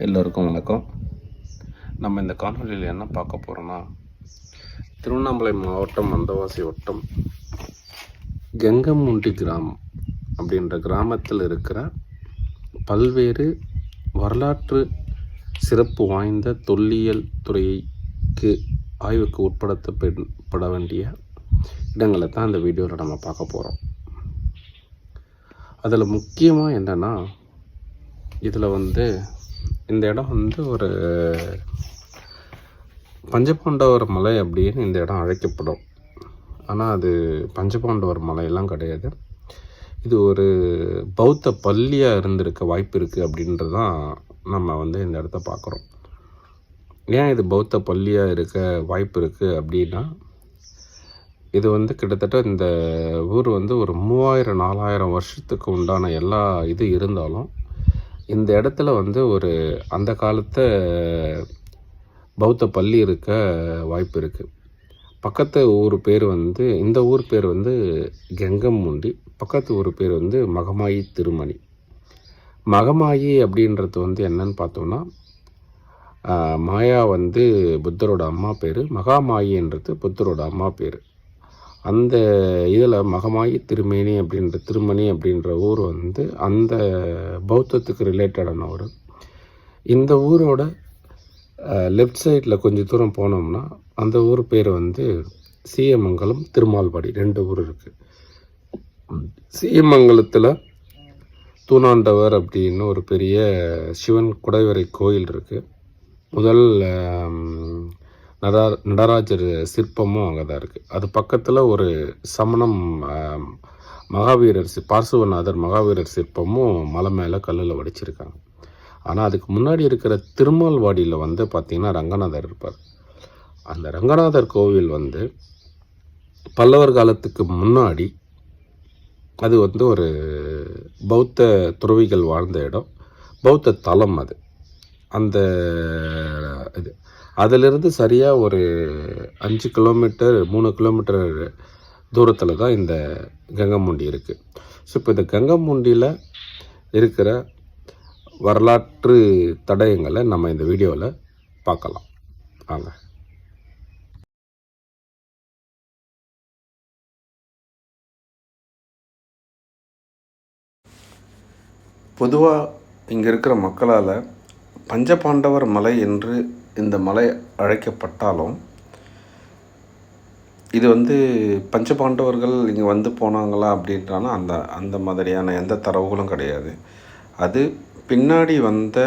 எல்லோருக்கும் வணக்கம். நம்ம இந்த காணொலியில் என்ன பார்க்க போகிறோன்னா திருவண்ணாமலை மாவட்டம் மந்தவாசி வட்டம் கெங்கமுண்டி கிராமம் அப்படின்ற கிராமத்தில் இருக்கிற பல்வேறு வரலாற்று சிறப்பு வாய்ந்த தொல்லியல் துறைக்கு ஆய்வுக்கு உட்படுத்தப்பட வேண்டிய இடங்களை தான் இந்த வீடியோவில் நம்ம பார்க்க போகிறோம் அதில் முக்கியமாக என்னென்னா இதில் வந்து இந்த இடம் வந்து ஒரு பஞ்சபாண்டவர் மலை அப்படின்னு இந்த இடம் அழைக்கப்படும். ஆனால் அது பஞ்சபாண்டவர் மலையெல்லாம் கிடையாது. இது ஒரு பௌத்த பள்ளியாக இருந்திருக்க வாய்ப்பு இருக்குது அப்படின்றது தான் நம்ம வந்து இந்த இடத்த பார்க்குறோம். ஏன் இது பௌத்த பள்ளியாக இருக்க வாய்ப்பு இருக்குது அப்படின்னா இது வந்து கிட்டத்தட்ட இந்த ஊர் வந்து ஒரு மூவாயிரம் நாலாயிரம் வருஷத்துக்கு உண்டான எல்லா இது இருந்தாலும் இந்த இடத்துல வந்து ஒரு அந்த காலத்தை பௌத்த பள்ளி இருக்க வாய்ப்பு இருக்குது பக்கத்து ஊர் பேர் வந்து இந்த ஊர் பேர் வந்து கெங்கம்முண்டி பக்கத்து ஊர் பேர் வந்து மகமாயி திருமணி. மகமாயி அப்படின்றது வந்து என்னன்னு பார்த்தோம்னா மாயா வந்து புத்தரோட அம்மா பேர் மகாமாயின்றது புத்தரோட அம்மா பேர். அந்த இதில் மகமாயி திருமேனி அப்படின்ற திருமணி அப்படின்ற ஊர் வந்து அந்த பௌத்தத்துக்கு ரிலேட்டடான ஊர். இந்த ஊரோட லெஃப்ட் சைடில் கொஞ்சம் தூரம் போனோம்னா அந்த ஊர் பேர் வந்து சீயமங்கலம் திருமால்பாடி ரெண்டு ஊர் இருக்குது சீயமங்கலத்தில் தூணாண்டவர் அப்படின்னு ஒரு பெரிய சிவன் குடைவரை கோயில் இருக்குது முதல் நடா நடராஜர் சிற்பமும் அங்கே தான் இருக்குது அது பக்கத்தில் ஒரு சமணம் மகாவீரர் சி பார்சுவநாதர் மகாவீரர் சிற்பமும் மலை மேலே கல்லில் வடிச்சிருக்காங்க. ஆனால் அதுக்கு முன்னாடி இருக்கிற திருமால்வாடியில் வந்து பார்த்திங்கன்னா ரங்கநாதர் இருப்பார். அந்த ரங்கநாதர் கோவில் வந்து பல்லவர் காலத்துக்கு முன்னாடி அது வந்து ஒரு பௌத்த துறவிகள் வாழ்ந்த இடம். பௌத்த தலம் அது. அந்த அதிலிருந்து சரியாக ஒரு அஞ்சு கிலோமீட்டர் மூணு கிலோமீட்டர் தூரத்தில் தான் இந்த கங்கமுண்டி இருக்குது ஸோ இப்போ இந்த கங்கமுண்டியில் இருக்கிற வரலாற்று தடயங்களை நம்ம இந்த வீடியோவில் பார்க்கலாம். வாங்க. பொதுவாக இங்கே இருக்கிற மக்களால் பஞ்சபாண்டவர் மலை என்று இந்த மலை அழைக்கப்பட்டாலும் இது வந்து பஞ்சபாண்டவர்கள் இங்கே வந்து போனாங்களா அப்படின்றானா அந்த அந்த மாதிரியான எந்த தரவுகளும் கிடையாது. அது பின்னாடி வந்த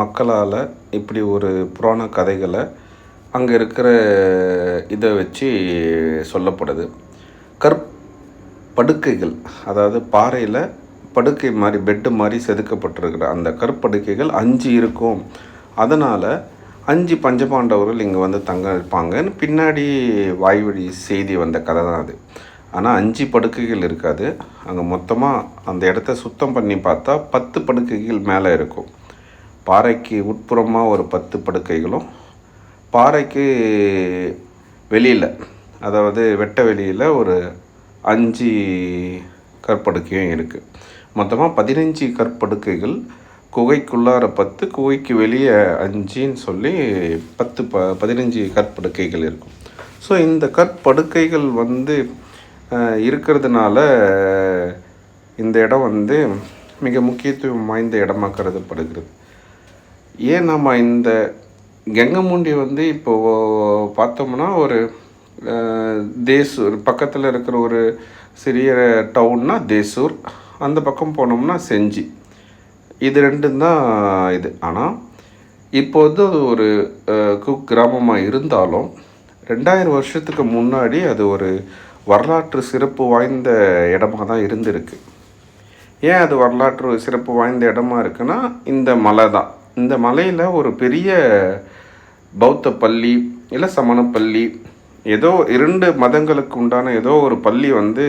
மக்களால் இப்படி ஒரு புராண கதைகளை அங்கே இருக்கிற இதை வச்சு சொல்லப்படுது. கற்படுக்கைகள் அதாவது பாறையில் படுக்கை மாதிரி பெட்டு மாதிரி செதுக்கப்பட்டிருக்கிற அந்த கற்படுக்கைகள் அஞ்சு இருக்கும். அதனால் அஞ்சு பஞ்சபாண்டவர்கள் இங்கே வந்து தங்க இருப்பாங்கன்னு பின்னாடி வாய்வழி செய்தி வந்த கதை தான் அது. ஆனால் அஞ்சு படுக்கைகள் இருக்காது. அங்கே மொத்தமாக அந்த இடத்த சுத்தம் பண்ணி பார்த்தா பத்து படுக்கைகள் மேலே இருக்கும். பாறைக்கு உட்புறமாக ஒரு பத்து படுக்கைகளும் பாறைக்கு வெளியில் அதாவது வெட்ட வெளியில் ஒரு அஞ்சு கற்படுக்கையும் இருக்குது மொத்தமாக பதினஞ்சு கற்படுக்கைகள் குகைக்குள்ளார பத்து குகைக்கு வெளியே அஞ்சுன்னு சொல்லி பத்து ப பதினஞ்சு கற்படுக்கைகள் இருக்கும். ஸோ இந்த கற்படுக்கைகள் வந்து இருக்கிறதுனால இந்த இடம் வந்து மிக முக்கியத்துவம் வாய்ந்த இடமா கருதப்படுகிறது. ஏன் நம்ம இந்த கெங்கமூண்டி வந்து இப்போது பார்த்தோம்னா ஒரு தேசூர் பக்கத்தில் இருக்கிற ஒரு சிறிய டவுன்னா தேசூர் அந்த பக்கம் போனோம்னா செஞ்சி. இது ரெண்டும் தான் இது. ஆனால் இப்போ வந்து அது ஒரு குக் கிராமமாக இருந்தாலும் ரெண்டாயிரம் வருஷத்துக்கு முன்னாடி அது ஒரு வரலாற்று சிறப்பு வாய்ந்த இடமா தான் இருந்திருக்கு. ஏன் அது வரலாற்று சிறப்பு வாய்ந்த இடமா இருக்குன்னா இந்த மலை தான். இந்த மலையில் ஒரு பெரிய பௌத்த பள்ளி இல்லை சமண பள்ளி ஏதோ இரண்டு மதங்களுக்கு உண்டான ஏதோ ஒரு பள்ளி வந்து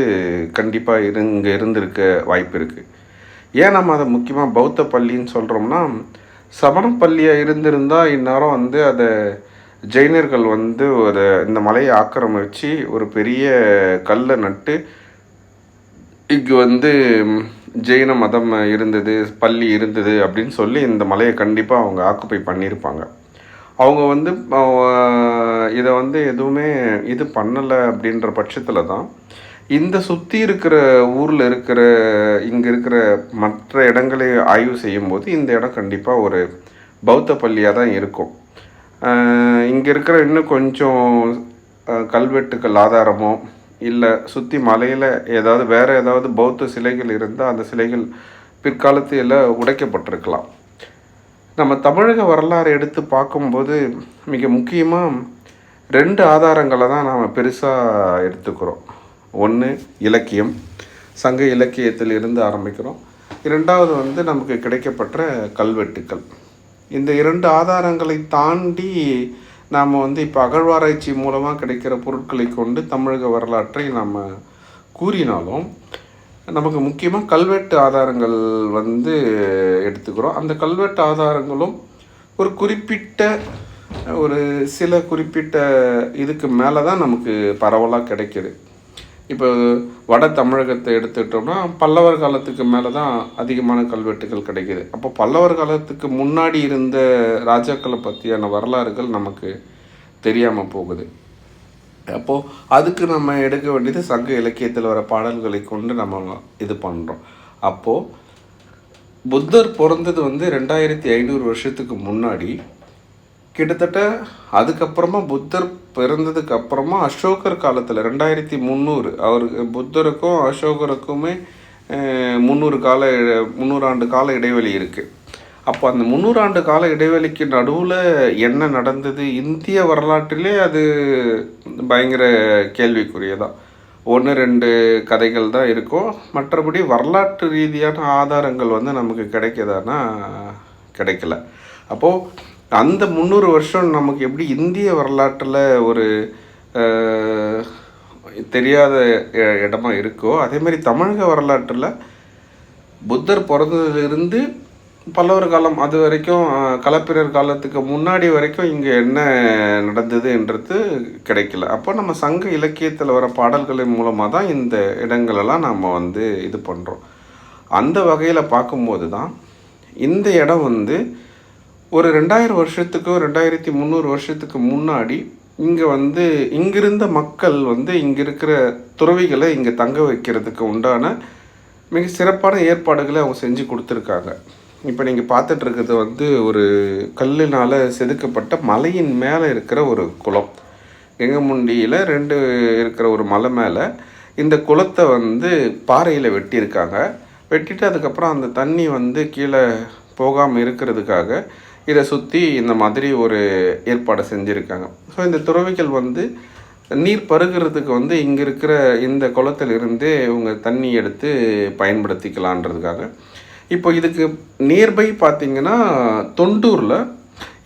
கண்டிப்பாக இரு இங்கே இருந்திருக்க வாய்ப்பு இருக்குது ஏன் நம்ம அதை முக்கியமாக பௌத்த பள்ளின்னு சொல்கிறோம்னா சமண பள்ளியாக இருந்திருந்தால் இந்நேரம் வந்து அதை ஜெயினர்கள் வந்து ஒரு இந்த மலையை ஆக்கிரமிச்சு ஒரு பெரிய கல்லை நட்டு இங்கு வந்து ஜெயின மதம் இருந்தது பள்ளி இருந்தது அப்படின்னு சொல்லி இந்த மலையை கண்டிப்பாக அவங்க ஆக்குப்பை பண்ணியிருப்பாங்க. அவங்க வந்து இதை வந்து எதுவுமே இது பண்ணலை அப்படின்ற பட்சத்தில் தான் இந்த சுற்றி இருக்கிற ஊரில் இருக்கிற இங்கே இருக்கிற மற்ற இடங்களை ஆய்வு செய்யும்போது இந்த இடம் கண்டிப்பாக ஒரு பௌத்த பள்ளியாக தான் இருக்கும். இங்கே இருக்கிற இன்னும் கொஞ்சம் கல்வெட்டுக்கள் ஆதாரமோ இல்லை சுற்றி மலையில் ஏதாவது வேறு ஏதாவது பௌத்த சிலைகள் இருந்தால் அந்த சிலைகள் பிற்காலத்தில் உடைக்கப்பட்டிருக்கலாம். நம்ம தமிழக வரலாறு எடுத்து பார்க்கும்போது மிக முக்கியமாக ரெண்டு ஆதாரங்களை தான் நாம் பெருசாக எடுத்துக்கிறோம். ஒன்று இலக்கியம். சங்க இலக்கியத்தில் இருந்து ஆரம்பிக்கிறோம். இரண்டாவது வந்து நமக்கு கிடைக்கப்பட்ட கல்வெட்டுக்கள். இந்த இரண்டு ஆதாரங்களை தாண்டி நாம் வந்து இப்போ அகழ்வாராய்ச்சி மூலமாக கிடைக்கிற பொருட்களை கொண்டு தமிழக வரலாற்றை நாம் கூறினாலும் நமக்கு முக்கியமாக கல்வெட்டு ஆதாரங்கள் வந்து எடுத்துக்கிறோம். அந்த கல்வெட்டு ஆதாரங்களும் ஒரு குறிப்பிட்ட ஒரு சில குறிப்பிட்ட இதுக்கு மேலே தான் நமக்கு பரவலாக கிடைக்கிது. இப்போ வட தமிழகத்தை எடுத்துக்கிட்டோம்னா பல்லவர் காலத்துக்கு மேலே தான் அதிகமான கல்வெட்டுகள் கிடைக்கிது. அப்போ பல்லவர் காலத்துக்கு முன்னாடி இருந்த ராஜாக்களை பற்றியான வரலாறுகள் நமக்கு தெரியாமல் போகுது. அப்போது அதுக்கு நம்ம எடுக்க வேண்டியது சங்க இலக்கியத்தில் வர பாடல்களை கொண்டு நம்ம இது பண்ணுறோம் அப்போது புத்தர் பிறந்தது வந்து ரெண்டாயிரத்தி ஐநூறு வருஷத்துக்கு முன்னாடி கிட்டத்தட்ட அதுக்கப்புறமா புத்தர் பிறந்ததுக்கு அப்புறமா அசோகர் காலத்தில் ரெண்டாயிரத்தி முந்நூறு அவருக்கு புத்தருக்கும் அசோகருக்குமே முந்நூறு கால முந்நூறு ஆண்டு கால இடைவெளி இருக்குது அப்போ அந்த முந்நூறு ஆண்டு கால இடைவெளிக்கு நடுவில் என்ன நடந்தது? இந்திய வரலாற்றிலே அது பயங்கர கேள்விக்குரியதான் ஒன்று ரெண்டு கதைகள் தான் இருக்கும். மற்றபடி வரலாற்று ரீதியான ஆதாரங்கள் வந்து நமக்கு கிடைக்குதானா கிடைக்கல. அப்போது அந்த முந்நூறு வருஷம் நமக்கு எப்படி இந்திய வரலாற்றில் ஒரு தெரியாத இடமாக இடமா இருக்கோ அதே மாதிரி தமிழக வரலாற்றில் புத்தர் பிறந்ததுலேருந்து பல்லவர் காலம் அது வரைக்கும் கலப்பிரர் களப்பிரர் காலத்துக்கு முன்னாடி வரைக்கும் இங்கே என்ன நடந்ததுன்றது கிடைக்கல. அப்போ நம்ம சங்க இலக்கியத்தில் வர பாடல்களின் மூலமாக தான் இந்த இடங்களெல்லாம் நம்ம வந்து இது பண்ணுறோம் அந்த வகையில் பார்க்கும்போது தான் இந்த இடம் வந்து ஒரு ரெண்டாயிரம் வருஷத்துக்கோ ரெண்டாயிரத்தி முந்நூறு வருஷத்துக்கு முன்னாடி இங்கே வந்து இங்கிருந்த மக்கள் வந்து இங்கே இருக்கிற துறவிகளை இங்கே தங்க வைக்கிறதுக்கு உண்டான மிக சிறப்பான ஏற்பாடுகளை அவங்க செஞ்சு கொடுத்துருக்காங்க. இப்போ நீங்கள் பார்த்துட்டு இருக்கிறது வந்து ஒரு கல்லினால் செதுக்கப்பட்ட மலையின் மேலே இருக்கிற ஒரு குளம். எங்கமுண்டியில் ரெண்டு இருக்கிற ஒரு மலை மேலே இந்த குளத்தை வந்து பாறையில் வெட்டியிருக்காங்க. வெட்டிட்டு அதுக்கப்புறம் அந்த தண்ணி வந்து கீழே போகாமல் இருக்கிறதுக்காக இதை சுற்றி இந்த மாதிரி ஒரு ஏற்பாடு செஞ்சுருக்காங்க. ஸோ இந்த துறவிகள் வந்து நீர் பருகிறதுக்கு வந்து இங்கே இருக்கிற இந்த குளத்திலிருந்து இவங்க தண்ணி எடுத்து பயன்படுத்திக்கலான்றதுக்காக. இப்போ இதுக்கு நியர்பை பார்த்திங்கன்னா தொண்டூரில்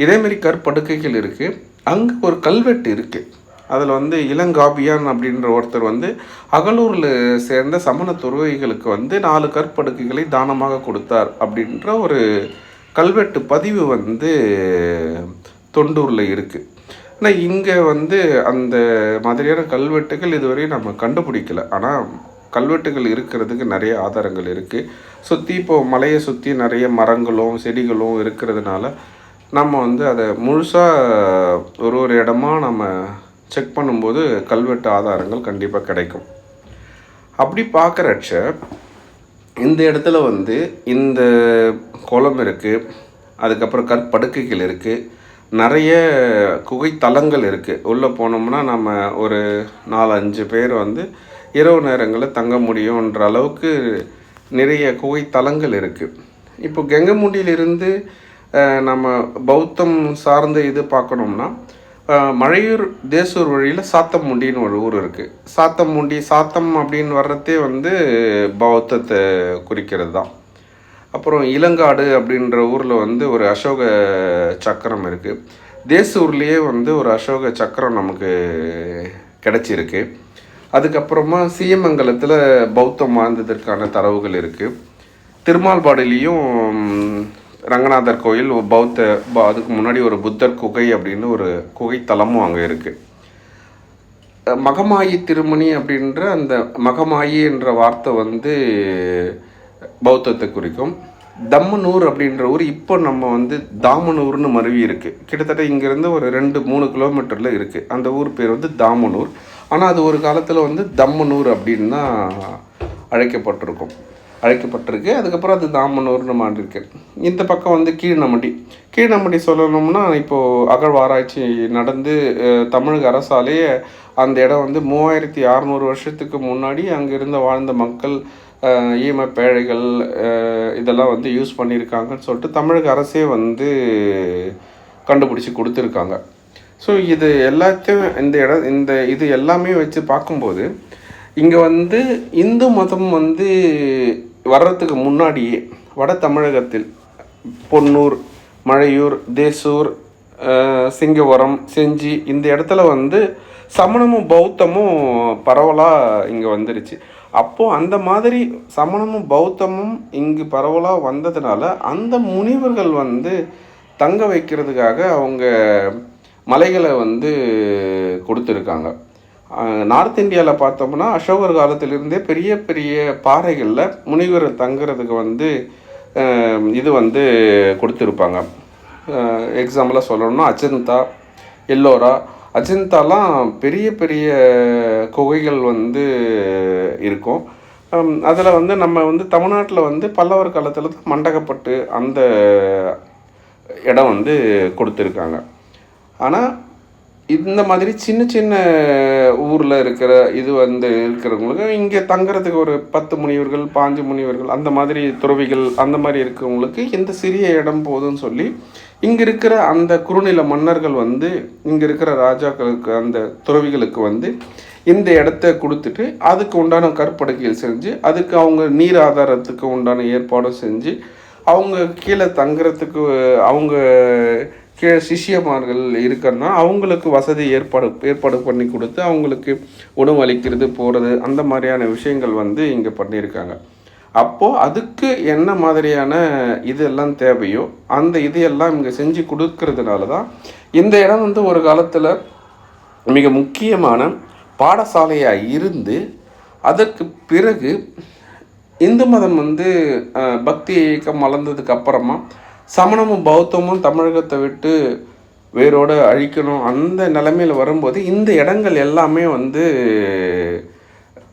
இதேமாரி கற்படுக்கைகள் இருக்குது அங்கே ஒரு கல்வெட்டு இருக்குது அதில் வந்து இளங்காபியான் அப்படின்ற ஒருத்தர் வந்து அகலூரில் சேர்ந்த சமண துறவிகளுக்கு வந்து நாலு கற்படுக்கைகளை தானமாக கொடுத்தார் அப்படின்ற ஒரு கல்வெட்டு பதிவு வந்து தொண்டூரில் இருக்குது ஆனால் இங்கே வந்து அந்த மாதிரியான கல்வெட்டுகள் இதுவரை நம்ம கண்டுபிடிக்கல. ஆனால் கல்வெட்டுகள் இருக்கிறதுக்கு நிறைய ஆதாரங்கள் இருக்குது சுற்றி இப்போ மலையை சுற்றி நிறைய மரங்களும் செடிகளும் இருக்கிறதுனால நம்ம வந்து அதை முழுசாக ஒரு ஒரு இடமா நம்ம செக் பண்ணும்போது கல்வெட்டு ஆதாரங்கள் கண்டிப்பாக கிடைக்கும். அப்படி பார்க்குறச்ச இந்த இடத்துல வந்து இந்த குளம் இருக்குது அதுக்கப்புறம் கற்படுக்கைகள் இருக்குது நிறைய குகைத்தலங்கள் இருக்குது உள்ளே போனோம்னா நம்ம ஒரு நாலு அஞ்சு பேர் வந்து இரவு நேரங்களில் தங்க முடியுன்ற அளவுக்கு நிறைய குகைத்தலங்கள் இருக்குது இப்போ கெங்கமுண்டியிலிருந்து நம்ம பௌத்தம் சார்ந்த இது பார்க்கணும்னா மழையூர் தேசூர் வழியில் சாத்தமுண்டின்னு ஒரு ஊர் இருக்குது சாத்தமுண்டி சாத்தம் அப்படின்னு வர்றதே வந்து பௌத்தத்தை குறிக்கிறது தான் அப்புறம் இளங்காடு அப்படின்ற ஊரில் வந்து ஒரு அசோக சக்கரம் இருக்குது தேசூர்லேயே வந்து ஒரு அசோக சக்கரம் நமக்கு கிடச்சிருக்கு. அதுக்கப்புறமா சீமங்கலத்தில் பௌத்தம் வாழ்ந்ததற்கான தரவுகள் இருக்குது திருமால்பாடிலையும் ரங்கநாதர் கோயில் ஒரு பௌத்த அதுக்கு முன்னாடி ஒரு புத்தர் குகை அப்படின்னு ஒரு குகை தலமும் அங்கே இருக்குது மகமாயி திருமணி அப்படின்ற அந்த மகமாயி என்ற வார்த்தை வந்து பௌத்தத்தை குறிக்கும். தம்மனூர் அப்படின்ற ஊர் இப்போ நம்ம வந்து தாமனூர்னு மருவி இருக்குது கிட்டத்தட்ட இங்கேருந்து ஒரு ரெண்டு மூணு கிலோமீட்டரில் இருக்குது அந்த ஊர் பேர் வந்து தாமனூர். ஆனால் அது ஒரு காலத்தில் வந்து தம்மனூர் அப்படின்னு தான் அழைக்கப்பட்டிருக்கும். அழைக்கப்பட்டிருக்கு. அதுக்கப்புறம் அது தாமனூர்னு மாறி இருக்கு இந்த பக்கம் வந்து கீழ்நமடி. கீழ்நமடி சொல்லணும்னா இப்போது அகழ்வாராய்ச்சி நடந்து தமிழக அரசாலேயே அந்த இடம் வந்து மூவாயிரத்தி அறநூறு வருஷத்துக்கு முன்னாடி அங்கே இருந்த வாழ்ந்த மக்கள் ஈம பேழைகள் இதெல்லாம் வந்து யூஸ் பண்ணியிருக்காங்கன்னு சொல்லிட்டு தமிழக அரசே வந்து கண்டுபிடிச்சி கொடுத்துருக்காங்க. ஸோ இது எல்லாத்தையும் இந்த இடம் இந்த இது எல்லாமே வச்சு பார்க்கும்போது இங்கே வந்து இந்து மதம் வந்து வர்றதுக்கு முன்னாடியே வட தமிழகத்தில் பொன்னூர் மழையூர் தேசூர் சிங்கவரம் செஞ்சி இந்த இடத்துல வந்து சமணமும் பௌத்தமும் பரவலாக இங்கே வந்துருச்சு. அப்போது அந்த மாதிரி சமணமும் பௌத்தமும் இங்கு பரவலாக வந்ததுனால அந்த முனிவர்கள் வந்து தங்க வைக்கிறதுக்காக அவங்க மலைகளை வந்து கொடுத்துருக்காங்க. நார்த் இந்தியாவில் பார்த்தோம்னா அசோகர் காலத்திலிருந்தே பெரிய பெரிய பாறைகளில் முனிவர் தங்குறதுக்கு வந்து இது வந்து கொடுத்துருப்பாங்க. எக்ஸாம்பிளாக சொல்லணும்னா அஜந்தா எல்லோரா. அஜந்தாலாம் பெரிய பெரிய குகைகள் வந்து இருக்கும். அதில் வந்து நம்ம வந்து தமிழ்நாட்டில் வந்து பல்லவர் காலத்தில் தான் மண்டகப்பட்டு அந்த இடம் வந்து கொடுத்துருக்காங்க. ஆனால் இந்த மாதிரி சின்ன சின்ன ஊரில் இருக்கிற இது வந்து இருக்கிறவங்களுக்கு இங்கே தங்குறதுக்கு ஒரு பத்து முனிவர்கள் பாஞ்சு முனிவர்கள் அந்த மாதிரி துறவிகள் அந்த மாதிரி இருக்கிறவங்களுக்கு இந்த சிறிய இடம் போதும்னு சொல்லி இங்கே இருக்கிற அந்த குறுநில மன்னர்கள் வந்து இங்கே இருக்கிற ராஜாக்களுக்கு அந்த துறவிகளுக்கு வந்து இந்த இடத்த கொடுத்துட்டு அதுக்கு உண்டான கற்படுக்கைகள் செஞ்சு அதுக்கு அவங்க நீர் ஆதாரத்துக்கு உண்டான ஏற்பாடும் செஞ்சு அவங்க கீழே தங்குறதுக்கு அவங்க கீழே சிஷ்யமார்கள் இருக்கிறனா அவங்களுக்கு வசதி ஏற்பாடு ஏற்பாடு பண்ணி கொடுத்து அவங்களுக்கு உணவு அளிக்கிறது போகிறது அந்த மாதிரியான விஷயங்கள் வந்து இங்கே பண்ணியிருக்காங்க. அப்போது அதுக்கு என்ன மாதிரியான இதெல்லாம் தேவையோ அந்த இதையெல்லாம் இங்கே செஞ்சு கொடுக்கறதுனால தான் இந்த இடம் வந்து ஒரு காலத்தில் மிக முக்கியமான பாடசாலையாக இருந்து அதற்கு பிறகு இந்து மதம் வந்து பக்தி இயக்கம் வளர்ந்ததுக்கு அப்புறமா சமணமும் பௌத்தமும் தமிழகத்தை விட்டு வேரோடு அழிக்கணும் அந்த நிலைமையில் வரும்போது இந்த இடங்கள் எல்லாமே வந்து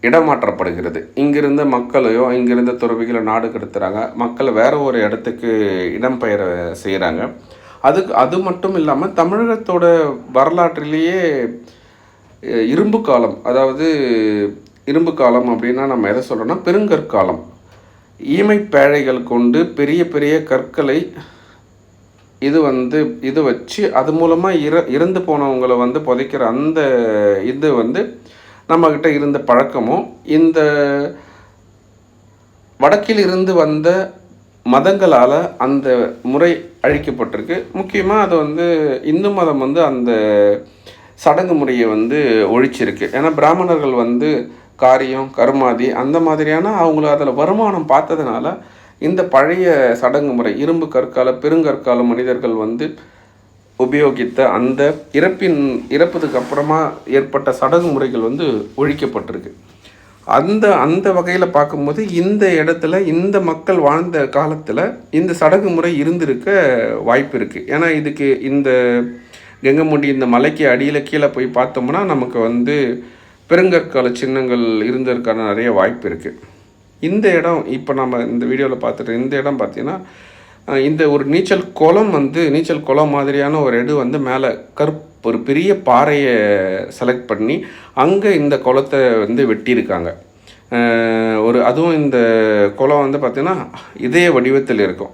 இடமாற்றப்படுகிறது. இங்கிருந்த மக்களையோ இங்கிருந்த துறவிகளை நாடு கடத்துகிறாங்க மக்களை வேறு ஒரு இடத்துக்கு இடம்பெயர செய்கிறாங்க அதுக்கு அது மட்டும் இல்லாமல் தமிழகத்தோட வரலாற்றிலேயே இரும்பு காலம் அதாவது இரும்பு காலம் அப்படின்னா நம்ம எதை சொல்கிறோன்னா பெருங்கற்காலம். ஈமை பேழைகள் கொண்டு பெரிய பெரிய கற்களை இது வந்து இது வச்சு அது மூலமாக இற இறந்து போனவங்களை வந்து புதைக்கிற அந்த இது வந்து நம்மக்கிட்ட இருந்த பழக்கமும் இந்த வடக்கில் இருந்து வந்த மதங்களால் அந்த முறை அழிக்கப்பட்டிருக்கு. முக்கியமாக அது வந்து இந்து மதம் வந்து அந்த சடங்கு முறையை வந்து ஒழிச்சிருக்கு. ஏன்னா பிராமணர்கள் வந்து காரியம் கருமாதி அந்த மாதிரியான அவங்கள அதில் வருமானம் பார்த்ததுனால இந்த பழைய சடங்கு முறை இரும்பு கற்கால பெருங்கற்கால மனிதர்கள் வந்து உபயோகித்த அந்த இறப்பின் இறப்பதுக்கு அப்புறமா ஏற்பட்ட சடங்கு முறைகள் வந்து ஒழிக்கப்பட்டிருக்கு. அந்த அந்த வகையில் பார்க்கும்போது இந்த இடத்துல இந்த மக்கள் வாழ்ந்த காலத்தில் இந்த சடங்கு முறை இருந்திருக்க வாய்ப்பு இருக்குது ஏன்னா இதுக்கு இந்த கெங்கமுண்டி இந்த மலைக்கு அடியில் கீழே போய் பார்த்தோம்னா நமக்கு வந்து பெருங்கற்கால சின்னங்கள் இருந்ததற்கான நிறைய வாய்ப்பு இருக்குது இந்த இடம் இப்போ நம்ம இந்த வீடியோவில் பார்த்துட்டு இந்த இடம் பார்த்தீங்கன்னா இந்த ஒரு நீச்சல் குளம் வந்து நீச்சல் குளம் மாதிரியான ஒரு இடம் வந்து மேலே கருப் ஒரு பெரிய பாறையை செலக்ட் பண்ணி அங்கே இந்த குளத்தை வந்து வெட்டியிருக்காங்க. ஒரு அதுவும் இந்த குளம் வந்து பார்த்திங்கன்னா இதய வடிவத்தில் இருக்கும்.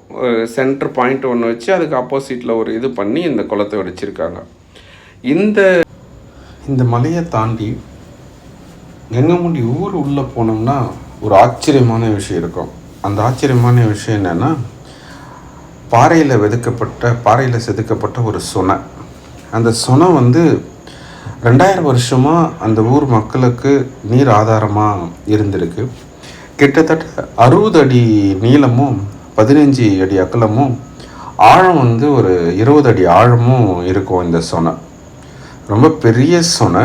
சென்டர் பாயிண்ட் ஒன்று வச்சு அதுக்கு ஆப்போசிட்டில் ஒரு இது பண்ணி இந்த குளத்தை வெடிச்சிருக்காங்க. இந்த இந்த மலையை தாண்டி கெங்கமுண்டி ஊர் உள்ளே போனோம்னா ஒரு ஆச்சரியமான விஷயம் இருக்கும். அந்த ஆச்சரியமான விஷயம் என்னென்னா பாறையில் வெதுக்கப்பட்ட பாறையில் செதுக்கப்பட்ட ஒரு சுனை. அந்த சுனை வந்து ரெண்டாயிரம் வருஷமாக அந்த ஊர் மக்களுக்கு நீர் ஆதாரமாக இருந்திருக்கு. கிட்டத்தட்ட அறுபது அடி நீளமும் பதினஞ்சு அடி அகலமும் ஆழம் வந்து ஒரு இருபது அடி ஆழமும் இருக்கும் இந்த சுனை. ரொம்ப பெரிய சொனை.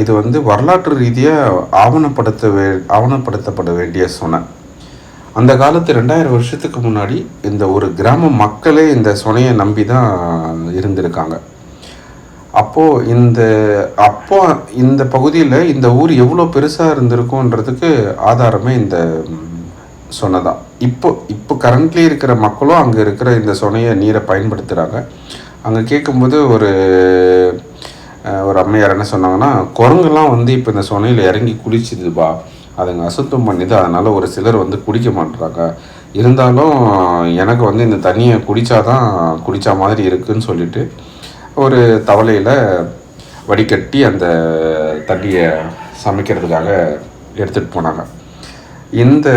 இது வந்து வரலாற்று ரீதியாக ஆவணப்படுத்த வே ஆவணப்படுத்தப்பட வேண்டிய சொனை. அந்த காலத்து ரெண்டாயிரம் வருஷத்துக்கு முன்னாடி இந்த ஒரு கிராம மக்களே இந்த சொனையை நம்பி தான் இருந்திருக்காங்க. அப்போது இந்த அப்போ இந்த பகுதியில் இந்த ஊர் எவ்வளோ பெருசாக இருந்திருக்குன்றதுக்கு ஆதாரமே இந்த சொன்னதான் இப்போ இப்போ கரண்ட்லி இருக்கிற மக்களும் அங்கே இருக்கிற இந்த சொனையை நீரை பயன்படுத்துகிறாங்க அங்கே கேட்கும்போது ஒரு ஒரு அம்மையார் என்ன சொன்னாங்கன்னா குரங்குலாம் வந்து இப்போ இந்த சொனையில் இறங்கி குளிச்சுதுப்பா. அதுங்க அசுத்தம் பண்ணிது அதனால் ஒரு சிலர் வந்து குடிக்க மாட்டுறாங்க இருந்தாலும் எனக்கு வந்து இந்த தண்ணியை குடித்தாதான் குடித்தா மாதிரி இருக்குதுன்னு சொல்லிட்டு ஒரு தவளையில் வடிகட்டி அந்த தண்ணியை சமைக்கிறதுக்காக எடுத்துகிட்டு போனாங்க. இந்த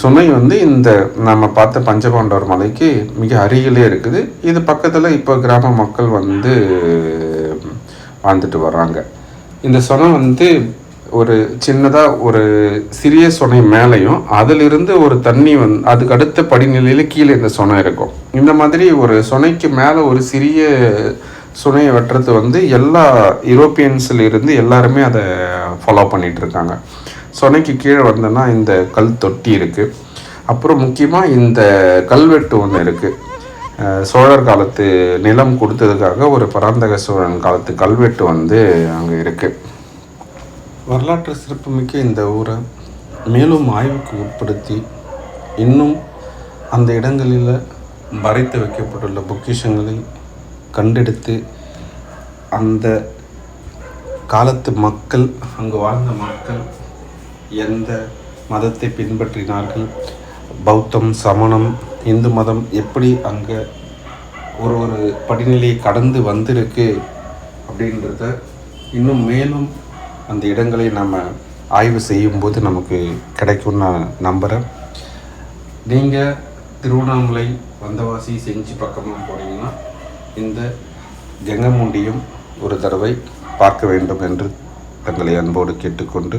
சுனை வந்து இந்த நம்ம பார்த்த பஞ்சபாண்டவர் மலைக்கு மிக அருகிலே இருக்குது. இது பக்கத்தில் இப்போ கிராம மக்கள் வந்து வாழ்ந்துட்டு வர்றாங்க. இந்த சுனை வந்து ஒரு சின்னதாக ஒரு சிறிய சுனை மேலேயும் அதிலிருந்து ஒரு தண்ணி வந்து அதுக்கு அடுத்த படிநிலையில் கீழே இந்த சுனை இருக்கும். இந்த மாதிரி ஒரு சுனைக்கு மேலே ஒரு சிறிய சுனையை வெட்டுறது வந்து எல்லா யூரோப்பியன்ஸில் இருந்து எல்லாருமே அதை ஃபாலோ பண்ணிகிட்ருக்காங்க இருக்காங்க. சுனைக்கு கீழே வந்தோன்னா இந்த கல் தொட்டி இருக்குது அப்புறம் முக்கியமாக இந்த கல்வெட்டு ஒன்று இருக்குது சோழர் காலத்து நிலம் கொடுத்ததுக்காக ஒரு பராந்தக சோழன் காலத்து கல்வெட்டு வந்து அங்கே இருக்குது வரலாற்று சிறப்புமிக்க இந்த ஊரை மேலும் ஆய்வுக்கு உட்படுத்தி இன்னும் அந்த இடங்களில் மறைத்து வைக்கப்பட்டுள்ள பொக்கிஷங்களை கண்டெடுத்து அந்த காலத்து மக்கள் அங்கு வாழ்ந்த மக்கள் எந்த மதத்தை பின்பற்றினார்கள்? பௌத்தம் சமணம் இந்து மதம் எப்படி அங்கே ஒரு ஒரு படிநிலையை கடந்து வந்திருக்கு அப்படின்றத இன்னும் மேலும் அந்த இடங்களை நம்ம ஆய்வு செய்யும்போது நமக்கு கிடைக்கும்னு நான் நம்புகிறேன் நீங்கள் திருவண்ணாமலை வந்தவாசி செஞ்சு பக்கமாக போனீங்கன்னா இந்த கங்கமுண்டியும் ஒரு தடவை பார்க்க வேண்டும் என்று தங்களை அன்போடு கேட்டுக்கொண்டு